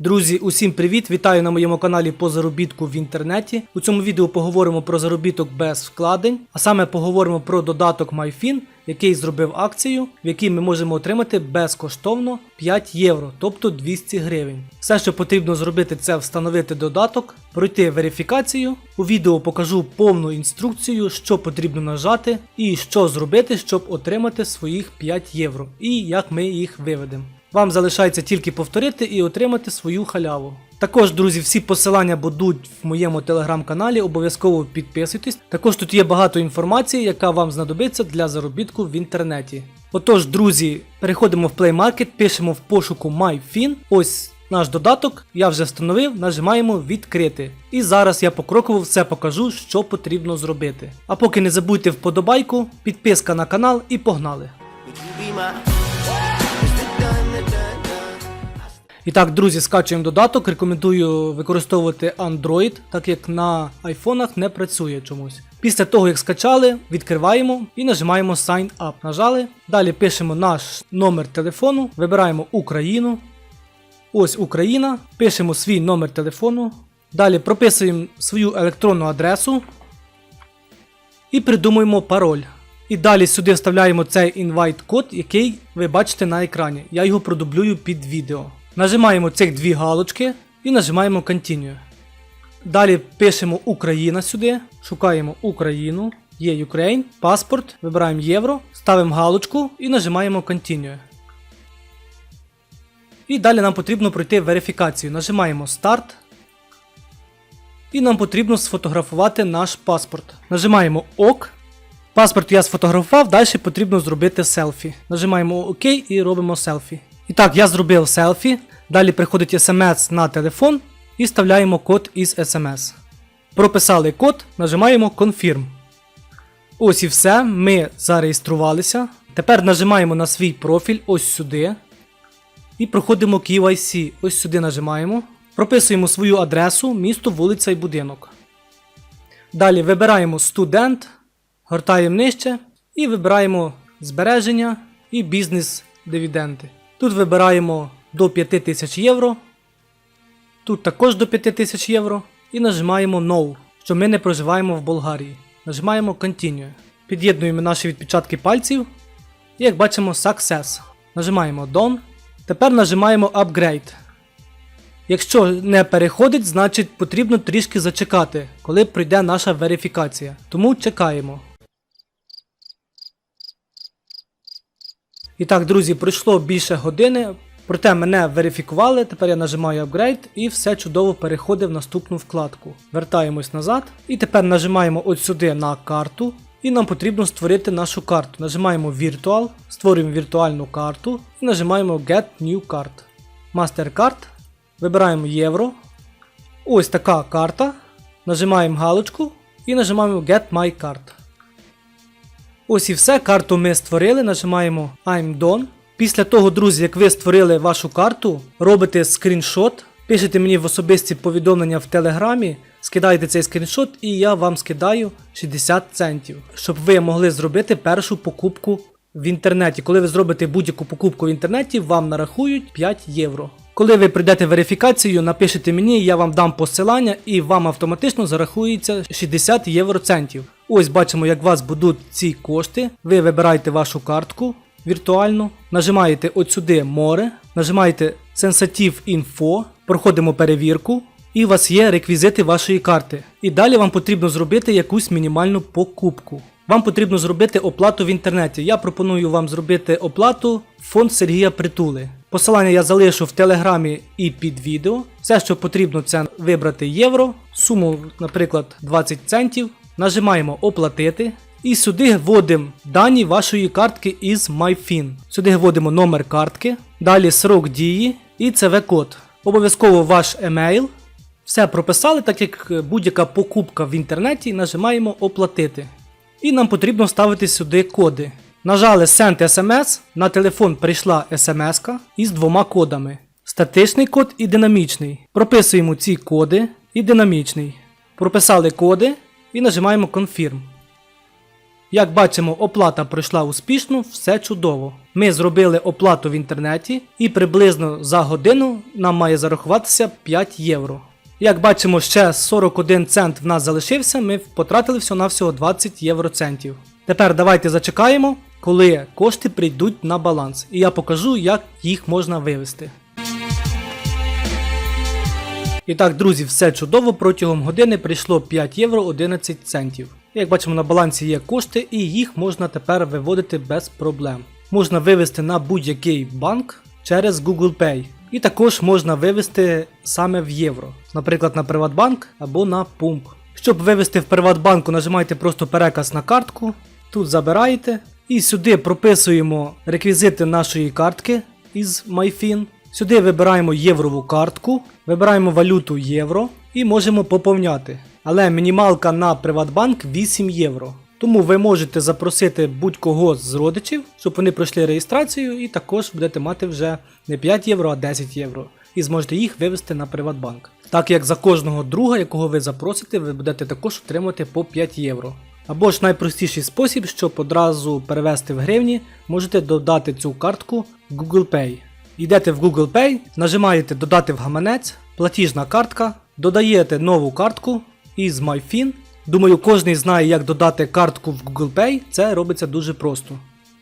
Друзі, усім привіт! Вітаю на моєму каналі по заробітку в інтернеті. У цьому відео поговоримо про заробіток без вкладень, а саме поговоримо про додаток MyFin, який зробив акцію, в якій ми можемо отримати безкоштовно 5 євро, тобто 200 гривень. Все, що потрібно зробити, це встановити додаток, пройти верифікацію. У відео покажу повну інструкцію, що потрібно нажати і що зробити, щоб отримати своїх 5 євро, і як ми їх виведемо. Вам залишається тільки повторити і отримати свою халяву. Також, друзі, всі посилання будуть в моєму телеграм-каналі, обов'язково підписуйтесь. Також тут є багато інформації, яка вам знадобиться для заробітку в інтернеті. Отож, друзі, переходимо в Play Market, пишемо в пошуку MyFin. Ось наш додаток, я вже встановив, нажимаємо відкрити. І зараз я покроково все покажу, що потрібно зробити. А поки не забудьте вподобайку, підписка на канал і погнали! І так, друзі, скачуємо додаток. Рекомендую використовувати Android, так як на айфонах не працює чомусь. Після того, як скачали, відкриваємо і нажимаємо Sign Up. Нажали. Далі пишемо наш номер телефону, вибираємо Україну. Ось Україна. Пишемо свій номер телефону. Далі прописуємо свою електронну адресу і придумуємо пароль. І далі сюди вставляємо цей інвайт код, який ви бачите на екрані. Я його продублюю під відео. Нажимаємо цих дві галочки і нажимаємо Continue. Далі пишемо Україна сюди, шукаємо Україну, є Ukraine, паспорт, вибираємо євро, ставимо галочку і нажимаємо Continue. І далі нам потрібно пройти верифікацію. Нажимаємо Старт. І нам потрібно сфотографувати наш паспорт. Нажимаємо ОК. Паспорт я сфотографував, далі потрібно зробити селфі. Нажимаємо ОК і робимо селфі. І так, я зробив селфі. Далі приходить смс на телефон і вставляємо код із смс. Прописали код, нажимаємо Confirm. Ось і все. Ми зареєструвалися. Тепер нажимаємо на свій профіль ось сюди. І проходимо KYC. Ось сюди нажимаємо. Прописуємо свою адресу, місто, вулиця і будинок. Далі вибираємо студент, гортаємо нижче і вибираємо збереження і бізнес-дивіденди. Тут вибираємо до 5000 євро. Тут також до 5000 євро. І нажимаємо No, що ми не проживаємо в Болгарії. Нажимаємо Continue. Під'єднуємо наші відпечатки пальців. І як бачимо Success. Нажимаємо Done. Тепер нажимаємо Upgrade. Якщо не переходить, значить потрібно трішки зачекати, коли пройде наша верифікація. Тому чекаємо. І так, друзі, пройшло більше години. Проте мене верифікували, тепер я нажимаю Upgrade і все чудово переходить в наступну вкладку. Вертаємось назад. І тепер нажимаємо от сюди на карту. І нам потрібно створити нашу карту. Нажимаємо Virtual, створюємо віртуальну карту і нажимаємо Get New Card. MasterCard. Вибираємо євро. Ось така карта. Нажимаємо галочку і нажимаємо Get My Card. Ось і все. Карту ми створили. Нажимаємо I'm done. Після того, друзі, як ви створили вашу карту, робите скріншот, пишете мені в особисті повідомлення в телеграмі, скидаєте цей скріншот, і я вам скидаю 60 центів, щоб ви могли зробити першу покупку в інтернеті. Коли ви зробите будь-яку покупку в інтернеті, вам нарахують 5 євро. Коли ви прийдете верифікацію, напишете мені, я вам дам посилання і вам автоматично зарахується 60 євроцентів. Ось бачимо, як у вас будуть ці кошти. Ви вибираєте вашу картку віртуальну, нажимаєте от сюди море, нажимаєте Sensitive Info, проходимо перевірку. І у вас є реквізити вашої карти. І далі вам потрібно зробити якусь мінімальну покупку. Вам потрібно зробити оплату в інтернеті. Я пропоную вам зробити оплату в фонд Сергія Притули. Посилання я залишу в телеграмі і під відео. Все, що потрібно, це вибрати євро, суму, наприклад, 20 центів. Нажимаємо оплатити. І сюди вводимо дані вашої картки із MyFin. Сюди вводимо номер картки, далі срок дії і CV-код. Обов'язково ваш емейл. Все прописали, так як будь-яка покупка в інтернеті, нажимаємо оплатити. І нам потрібно вставити сюди коди. Нажали Send SMS, на телефон прийшла смс із двома кодами: статичний код і динамічний. Прописуємо ці коди і динамічний. Прописали коди і нажимаємо Confirm. Як бачимо, оплата пройшла успішно, все чудово. Ми зробили оплату в інтернеті і приблизно за годину нам має зарахуватися 5 євро. Як бачимо, ще 41 цент в нас залишився, ми потратили всього-навсього 20 євроцентів. Тепер давайте зачекаємо, коли кошти прийдуть на баланс, і я покажу, як їх можна вивести. І так, друзі, все чудово. Протягом години прийшло 5 євро 11 центів. Як бачимо, на балансі є кошти, і їх можна тепер виводити без проблем. Можна вивести на будь-який банк через Google Pay. І також можна вивести саме в євро, наприклад, на Приватбанк або на Pump. Щоб вивести в Приватбанку, нажимаєте просто переказ на картку, тут забираєте, і сюди прописуємо реквізити нашої картки із MyFin. Сюди вибираємо єврову картку, вибираємо валюту євро і можемо поповняти. Але мінімалка на Приватбанк 8 євро. Тому ви можете запросити будь-кого з родичів, щоб вони пройшли реєстрацію, і також будете мати вже не 5 євро, а 10 євро. І зможете їх вивести на Приватбанк. Так як за кожного друга, якого ви запросите, ви будете також отримувати по 5 євро. Або ж найпростіший спосіб, щоб одразу перевести в гривні, можете додати цю картку Google Pay. Йдете в Google Pay, нажимаєте Додати в гаманець, платіжна картка, додаєте нову картку із MyFin. Думаю, кожен знає, як додати картку в Google Pay, це робиться дуже просто.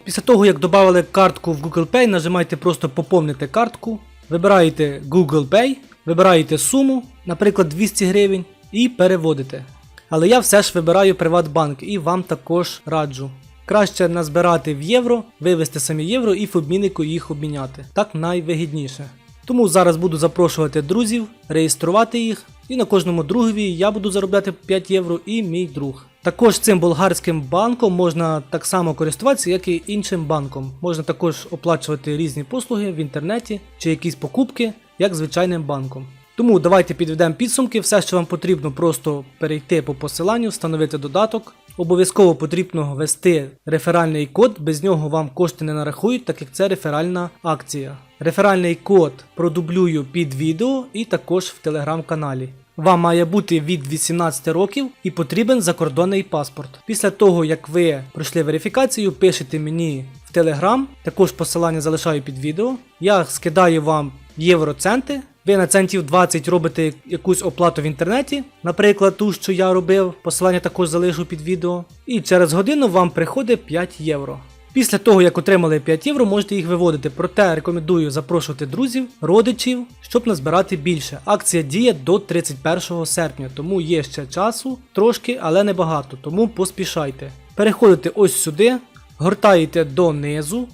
Після того, як додали картку в Google Pay, нажимаєте просто поповнити картку, вибираєте Google Pay, вибираєте суму, наприклад 200 гривень, і переводите. Але я все ж вибираю Приватбанк і вам також раджу. Краще назбирати в євро, вивести самі євро і в обміннику їх обміняти. Так найвигідніше. Тому зараз буду запрошувати друзів, реєструвати їх, і на кожному другові я буду заробляти 5 євро і мій друг. Також цим болгарським банком можна так само користуватися, як і іншим банком. Можна також оплачувати різні послуги в інтернеті чи якісь покупки, як звичайним банком. Тому давайте підведемо підсумки. Все, що вам потрібно, просто перейти по посиланню, встановити додаток. Обов'язково потрібно ввести реферальний код, без нього вам кошти не нарахують, так як це реферальна акція. Реферальний код продублюю під відео і також в телеграм-каналі. Вам має бути від 18 років і потрібен закордонний паспорт. Після того, як ви пройшли верифікацію, пишете мені в телеграм, також посилання залишаю під відео. Я скидаю вам євроценти. Ви на центів 20 робите якусь оплату в інтернеті, наприклад, ту, що я робив, посилання також залишу під відео. І через годину вам приходить 5 євро. Після того, як отримали 5 євро, можете їх виводити. Проте рекомендую запрошувати друзів, родичів, щоб назбирати більше. Акція діє до 31 серпня, тому є ще часу, трошки, але не багато, тому поспішайте. Переходите ось сюди, гортаєте донизу,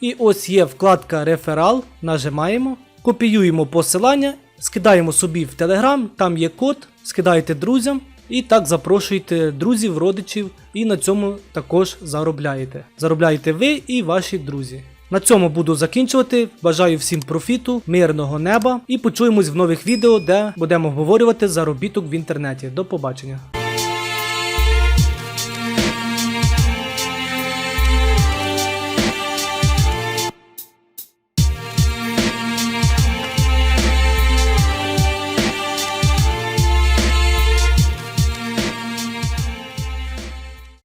і ось є вкладка Реферал, нажимаємо, копіюємо посилання, скидаємо собі в Telegram, там є код, скидаєте друзям і так запрошуєте друзів, родичів, і на цьому також заробляєте. Заробляєте ви і ваші друзі. На цьому буду закінчувати. Бажаю всім профіту, мирного неба і почуємось в нових відео, де будемо обговорювати заробіток в інтернеті. До побачення.